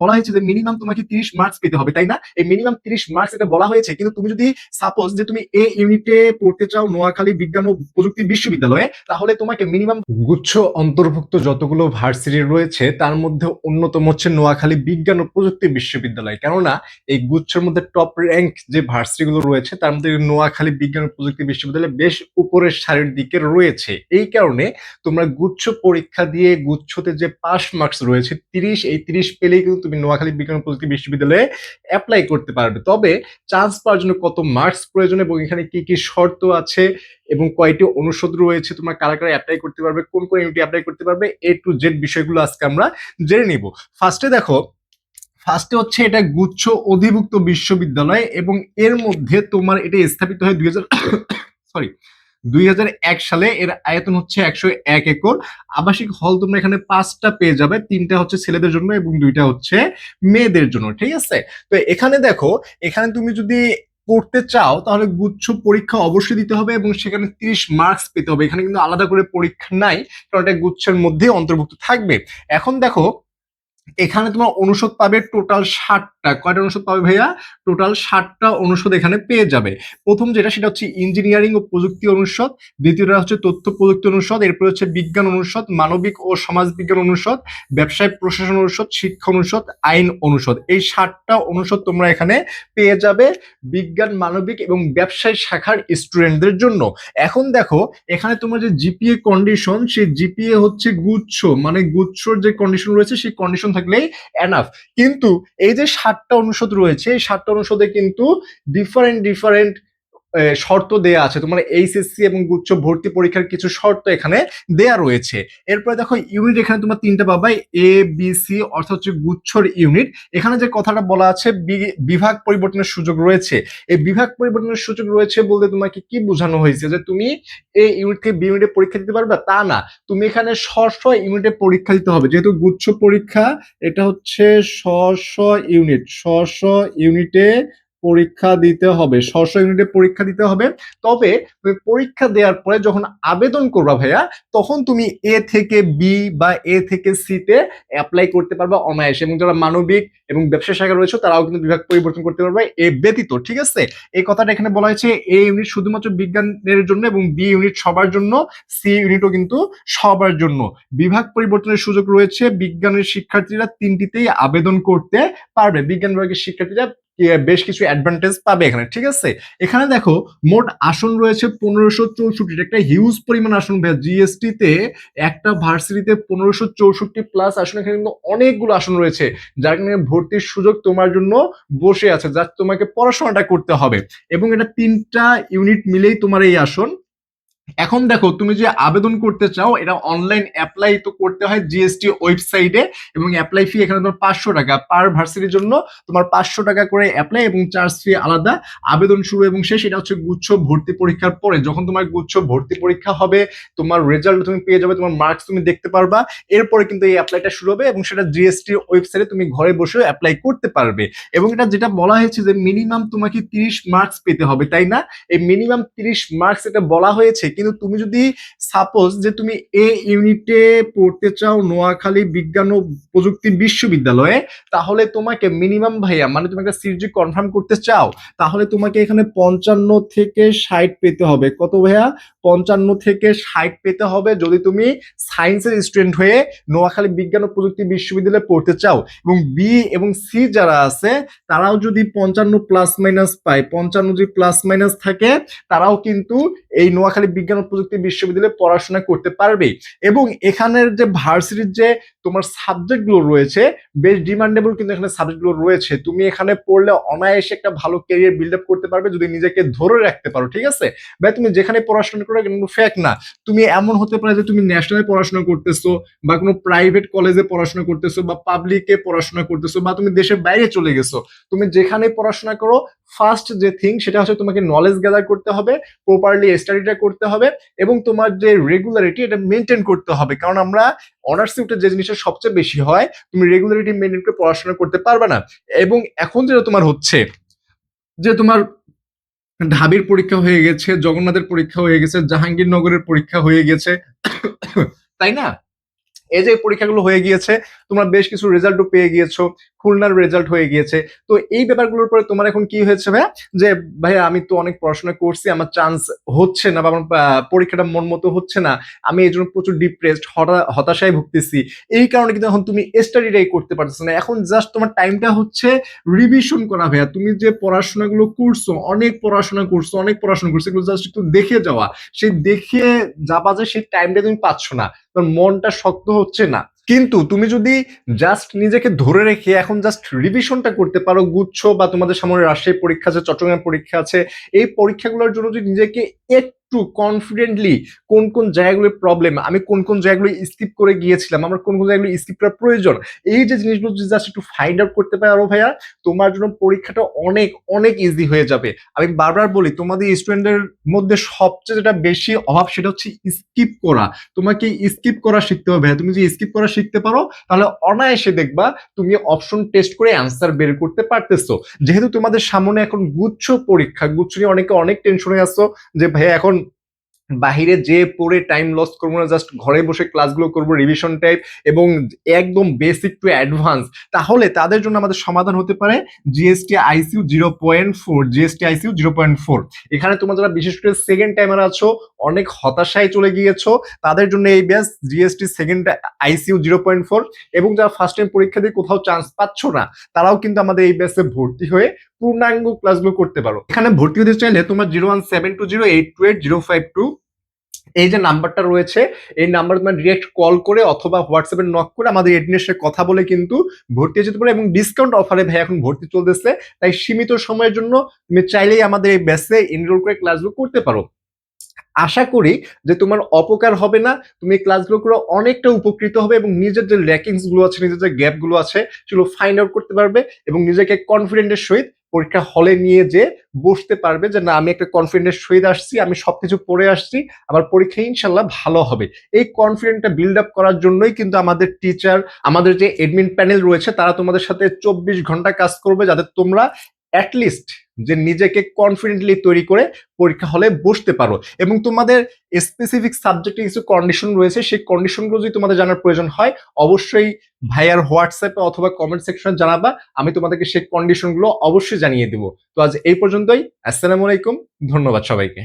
বলা হয়েছে যে মিনিমাম তোমাকে তিরিশ মার্কস পেতে হবে, তাই না? এই মিনিমাম তিরিশ মার্কস এটা বলা হয়েছে, কিন্তু তুমি যদি সাপোজ যে তুমি এ ইউনিটে পড়তে চাও নোয়াখালী বিজ্ঞান ও প্রযুক্তি বিশ্ববিদ্যালয়ে, তাহলে তোমাকে মিনিমাম গুচ্ছ অন্তর্ভুক্ত যতগুলো ভার্সিটি রয়েছে, তার মধ্যে অন্যতম হচ্ছে নোয়াখালী বিজ্ঞান ও প্রযুক্তি বিশ্ববিদ্যালয়। কেননা এই গুচ্ছের মধ্যে টপ র্যাঙ্ক যে ভার্সিটি গুলো রয়েছে, তার মধ্যে নোয়াখালী বিজ্ঞান ও প্রযুক্তি বিশ্ববিদ্যালয় বেশ উপরের সারির দিকে রয়েছে। এই কারণে তোমরা গুচ্ছ পরীক্ষা দিয়ে গুচ্ছতে যে পাস মার্কস রয়েছে, তিরিশ, এই তিরিশ পেলেই কিন্তু তুমি নোয়াখালী বিজ্ঞান প্রযুক্তি বিশ্ববিদ্যালয়ে অ্যাপ্লাই করতে পারবে। তবে চান্স পাওয়ার জন্য কত মার্কস প্রয়োজন এবং এখানে কি কি শর্ত আছে এবং কয়টি অনুষদ রয়েছে, তোমরা কারা কারা অ্যাপ্লাই করতে পারবে, কোন কোন ইউনিটে অ্যাপ্লাই করতে পারবে এ টু জেড বিষয়গুলো আজকে আমরা জেনে নিব। ফার্স্টে দেখো ফার্স্টে হচ্ছে এটা গুচ্ছ অধিভুক্ত বিশ্ববিদ্যালয় এবং এর মধ্যে তোমার এটা স্থাপিত হয় দুই হাজার সরি দুই হাজার এক সালে এর আয়তন হচ্ছে একশো এক একর। আবাসিক হল তোমরা এখানে পাঁচটা পেয়ে যাবে, তিনটা হচ্ছে ছেলেদের জন্য এবং দুইটা হচ্ছে মেয়েদের জন্য, ঠিক আছে? তো এখানে দেখো, এখানে তুমি যদি পড়তে চাও, তাহলে গুচ্ছ পরীক্ষা অবশ্যই দিতে হবে এবং সেখানে তিরিশ মার্কস পেতে হবে। এখানে কিন্তু আলাদা করে পরীক্ষা নাই, কারণ এটা গুচ্ছের মধ্যে অন্তর্ভুক্ত থাকবে। এখন দেখো এখানে তোমার অনুষদ পাবে টোটাল ষাটটা। কয়টা অনুষদ পাবে ভাইয়া? টোটাল ষাটটা অনুষদ এখানে পেয়ে যাবে। প্রথম যেটা, সেটা হচ্ছে ইঞ্জিনিয়ারিং ও প্রযুক্তি অনুষদ। দ্বিতীয়টা হচ্ছে তথ্য প্রযুক্তি অনুষদ। এরপর হচ্ছে বিজ্ঞান অনুষদ, মানবিক ও সমাজ বিজ্ঞান অনুষদ, ব্যবসায় প্রশাসন অনুষদ, শিক্ষা অনুষদ, আইন অনুষদ। এই ষাটটা অনুষদ তোমরা এখানে পেয়ে যাবে বিজ্ঞান, মানবিক এবং ব্যবসায় শাখার স্টুডেন্টদের জন্য। এখন দেখো, এখানে তোমার যে জিপিএ কন্ডিশন সেই জিপিএ হচ্ছে গুচ্ছ। মানে গুচ্ছর যে কন্ডিশন রয়েছে, সেই কন্ডিশন থাকলেই এনাফ কিন্তু এই যে সাতটা অনুষদ রয়েছে এই সাতটা অনুষদে কিন্তু ডিফারেন্ট ডিফারেন্ট শর্ত দেয়া আছে। তোমার এইচএসসি এবং গুচ্ছ ভর্তি পরীক্ষার কিছু শর্ত এখানে দেয়া রয়েছে। এরপরে দেখো ইউনিট এখানে তোমার তিনটা পাবা। এ বি সি অর্থাৎ হচ্ছে গুচ্ছর ইউনিট এখানে যে কথাটা বলা আছে বিভাগ পরিবর্তনের সুযোগ রয়েছে। এই বিভাগ পরিবর্তনের সুযোগ রয়েছে বলতে তোমাকে কি বোঝানো হয়েছে? যে তুমি এই ইউনিট থেকে বি ইউনিটে পরীক্ষা দিতে পারবে? তা না। তুমি এখানে স্ব ইউনিটে পরীক্ষা দিতে হবে। যেহেতু গুচ্ছ পরীক্ষা, এটা হচ্ছে স্ব ইউনিট স্ব ইউনিটে পরীক্ষা দিতে হবে স্ব ইউনিটে পরীক্ষা দিতে হবে। তবে পরীক্ষা দেওয়ার পরে যখন আবেদন করবা ভাইয়া, তখন তুমি এ থেকে বি বা এ থেকে সিতে অ্যাপ্লাই করতে পারবা অনায়াসে। এবং যারা মানবিক এবং ব্যবসা শাখা রয়েছে, তারাও কিন্তু বিভাগ পরিবর্তন করতে পারবে এ ব্যতীত, ঠিক আছে? এই কথাটা এখানে বলা হয়েছে এ ইউনিট শুধুমাত্র বিজ্ঞানের জন্য এবং বি ইউনিট সবার জন্য সি ইউনিটও কিন্তু সবার জন্য। বিভাগ পরিবর্তনের সুযোগ রয়েছে, বিজ্ঞানের শিক্ষার্থীরা তিনটিতেই আবেদন করতে পারবে। বিজ্ঞান বিভাগের শিক্ষার্থীরা বেশ কিছু অ্যাডভান্টেজ পাবে এখানে, ঠিক আছে? এখানে দেখো, মোট আসন রয়েছে পনেরোশো চৌষট্টি একটা হিউজ পরিমাণ আসন জিএসটি তে একটা ভার্সিটিতে পনেরোশো চৌষট্টি প্লাস আসন এখানে কিন্তু অনেকগুলো আসন রয়েছে, যার কারণে ভর্তির সুযোগ তোমার জন্য বসে আছে, যা তোমাকে পড়াশোনাটা করতে হবে। এবং এটা তিনটা ইউনিট মিলেই তোমার এই আসন এখন দেখো, তুমি যে আবেদন করতে চাও, এটা অনলাইন অ্যাপ্লাই তো করতে হয় জিএসটি ওয়েবসাইটে এবং অ্যাপ্লাই ফি এখানে তোমার পাঁচশো টাকা। পার ভার্সিটির জন্য তোমার পাঁচশো টাকা করে অ্যাপ্লাই এবং চার্জ ফি আলাদা। আবেদন শুরু এবং শেষ, এটা হচ্ছে গুচ্ছ ভর্তি পরীক্ষার পরে। যখন তোমার গুচ্ছ ভর্তি পরীক্ষা হবে, তোমার রেজাল্ট তুমি পেয়ে যাবে, তোমার মার্কস তুমি দেখতে পারবা। এরপরে কিন্তু এই অ্যাপ্লাইটা শুরু হবে এবং সেটা জিএসটি ওয়েবসাইটে তুমি ঘরে বসে অ্যাপ্লাই করতে পারবে। এবং এটা যেটা বলা হয়েছে যে মিনিমাম তোমাকে তিরিশ মার্কস পেতে হবে, তাই না? এই মিনিমাম তিরিশ মার্কস এটা বলা হয়েছে কিন্তু তুমি যদি সাপোজ যে তুমি এ ইউনিটে পড়তে চাও নোয়াখালী বিজ্ঞান ও প্রযুক্তি বিশ্ববিদ্যালয়ে, তাহলে তোমাকে মিনিমাম ভাইয়া মানে তুমি একটা সিট কনফার্ম করতে চাও, তাহলে তোমাকে এখানে পঞ্চান্ন থেকে ষাট পেতে হবে। কত ভাইয়া? পঞ্চান্ন থেকে ষাট পেতে হবে যদি তুমি সায়েন্সের স্টুডেন্ট হয়ে নোয়াখালী বিজ্ঞান ও প্রযুক্তি বিশ্ববিদ্যালয়ে পড়তে চাও। এবং বি এবং সি যারা আছে, তারাও যদি পঞ্চান্ন প্লাস মাইনাস পায়, পঞ্চান্ন যদি প্লাস মাইনাস থাকে, তারাও কিন্তু এই নোয়াখালী বিজ্ঞান ও প্রযুক্তি বিশ্ববিদ্যালয়ে পড়াশোনা করতে পারবে। এবং এখানের যে ভার্সিটির যে তোমার সাবজেক্টগুলো রয়েছে, বেশ ডিমান্ডেবল কিন্তু এখানে সাবজেক্টগুলো রয়েছে। তুমি এখানে পড়লে অনায়াসে একটা ভালো ক্যারিয়ার বিল্ড আপ করতে পারবে, যদি নিজেকে ধরে রাখতে পারো, ঠিক আছে? ভাই, তুমি যেখানে পড়াশোনা করো কিন্তু ফ্যাক না। তুমি এমন হতে পারে যে তুমি ন্যাশনালে পড়াশোনা করতেছো, বা কোনো প্রাইভেট কলেজে পড়াশোনা করতেছো, বা পাবলিকে পড়াশোনা করতেছো, বা তুমি দেশের বাইরে চলে গেছো। তুমি যেখানে পড়াশোনা করো ফার্স্ট যে থিং সেটা হচ্ছে তোমাকে নলেজ গ্যাদার করতে হবে প্রপারলি স্টাডিটা করতে হবে, এবং তোমার যে রেগুলারিটি এটা মেনটেন করতে হবে। কারণ আমরা অনার্স উঠে যে জিনিসটা সবচেয়ে বেশি হয়, তুমি রেগুলারিটি মেনটেন করে পড়াশোনা করতে পারবে না। এবং এখন যেটা তোমার হচ্ছে, যে তোমার ঢাবির পরীক্ষা হয়ে গেছে, জগন্নাথের পরীক্ষা হয়ে গেছে, জাহাঙ্গীরনগরের পরীক্ষা হয়ে গেছে, তাই না? এই যে পরীক্ষাগুলো হয়ে গিয়েছে, তোমরা বেশ কিছু রেজাল্টও পেয়ে গিয়েছো। খুলনার রেজাল্ট হয়ে গিয়েছে। তো এই ব্যাপারগুলোর পরে তোমার এখন কি হয়েছে ভাইয়া? যে ভাইয়া, আমি তো অনেক পড়াশোনা করছি, আমার চান্স হচ্ছে না বা আমার পরীক্ষাটা মন মতো হচ্ছে না। আমি এই জন্য প্রচুর ডিপ্রেসড হতাশায় ভুগতেছি। এই কারণে কিন্তু এখন তুমি স্টাডিটাই করতে পারছ না। এখন জাস্ট তোমার টাইমটা হচ্ছে রিভিশন করা ভাইয়া। তুমি যে পড়াশোনাগুলো করছ, অনেক পড়াশোনা করছ, অনেক পড়াশোনা করছ, এগুলো জাস্ট একটু দেখে যাওয়া। সেই দেখে যাবা যে সেই টাইমটা তুমি পাচ্ছ না। তোমার মনটা শক্ত হচ্ছে না। কিন্তু তুমি যদি জাস্ট নিজেকে ধরে রেখে এখন জাস্ট রিভিশনটা করতে পারো, গুচ্ছ বা তোমাদের সামনে রাজশাহী পরীক্ষা আছে, চট্টগ্রাম পরীক্ষা আছে, এই পরীক্ষাগুলোর জন্য যদি নিজেকে একটু কনফিডেন্টলি কোন কোন জায়গাগুলো প্রবলেম আমি কোন কোন জায়গাগুলো স্কিপ করে গিয়েছিলাম, আমার কোন কোন জায়গাগুলো স্কিপ করার প্রয়োজন, এই যে জিনিসগুলো যদি জাস্ট একটু ফাইন্ড আউট করতে পারো ভাইয়া, তোমার জন্য পরীক্ষাটা অনেক অনেক ইজি হয়ে যাবে। আমি বারবার বলি, তোমাদের স্টুডেন্টদের মধ্যে সবচেয়ে যেটা বেশি অভাব সেটা হচ্ছে স্কিপ করা। তোমাকে স্কিপ করা শিখতে হবে তুমি যদি স্কিপ করা শিখতে পারো, তাহলে অনায়াসে দেখবা তুমি অপশন টেস্ট করে অ্যান্সার বের করতে পারতেছো। যেহেতু তোমাদের সামনে এখন গুচ্ছ পরীক্ষা, গুচ্ছ নিয়ে অনেকে অনেক টেনশনে আসছো যে ভাইয়া এখন বাহিরে যে পড়ে টাইম লস করব না জাস্ট ঘরে বসে ক্লাসগুলো করব রিভিশন টাইপ এবং একদম বেসিক টু অ্যাডভান্স তাহলে তাদের জন্য আমাদের সমাধান হতে পারে GST issue zero point four GST issue zero point four এখানে তোমরা যারা বিশেষ করে সেকেন্ড টাইমার আছো, অনেক হতাশায় চলে গিয়েছো, তাদের জন্য এই ব্যাস GST second issue zero point four এবং যারা ফার্স্ট টাইম পরীক্ষা দিয়ে কোথাও চান্স পাচ্ছ না, তারাও কিন্তু আমাদের এই ব্যাসে ভর্তি হয়ে পূর্ণাঙ্গ ক্লাসগুলো করতে পারো। এখানে ভর্তি হতে চাইলে তোমার zero one seven two zero eight two eight zero five two এই যে নাম্বারটা রয়েছে, এই নাম্বার তোমার ডিরেক্ট কল করে অথবা হোয়াটসঅ্যাপে নক করে আমাদের এডমিনের কথা বলে কিন্তু ভর্তি যেতে পারো এবং ডিসকাউন্ট অফারে ভাই এখন ভর্তি চলতেছে। তাই সীমিত সময়ের জন্য তুমি চাইলেই আমাদের এই ব্যাসে এনরোল করে ক্লাসগুলো করতে পারো। আশা করি যে তোমার অপকার হবে না, তুমি ক্লাসগুলো করে, অনেকটা উপকৃত হবে এবং নিজের যে ল্যাকিংসগুলো আছে, নিজের যে গ্যাপগুলো আছে, সেগুলো ফাইন্ড আউট করতে পারবে এবং নিজেকে কনফিডেন্টের সহিত পরীক্ষা হলে নিয়ে যে বসতে পারবে যে, না, আমি একটা কনফিডেন্স সহিত আসছি, আমি সবকিছু পড়ে আসছি, আমার পরীক্ষা ইনশাল্লাহ ভালো হবে। এই কনফিডেন্টটা বিল্ড আপ করার জন্যই কিন্তু আমাদের টিচার আমাদের যে এডমিন প্যানেল রয়েছে, তারা তোমাদের সাথে চব্বিশ ঘণ্টা কাজ করবে, যাতে তোমরা অ্যাটলিস্ট যে নিজেকে কনফিডেন্টলি তৈরি করে পরীক্ষা হলে বসতে পারো। এবং তোমাদের স্পেসিফিক সাবজেক্টে কিছু কন্ডিশন রয়েছে, সেই কন্ডিশনগুলো যদি তোমাদের জানার প্রয়োজন হয়, অবশ্যই ভাইয়ার হোয়াটসঅ্যাপে অথবা কমেন্ট সেকশনে জানাবা, আমি তোমাদেরকে সেই কন্ডিশনগুলো অবশ্যই জানিয়ে দেবো। তো আজ এই পর্যন্তই, আসসালামু আলাইকুম, ধন্যবাদ সবাইকে।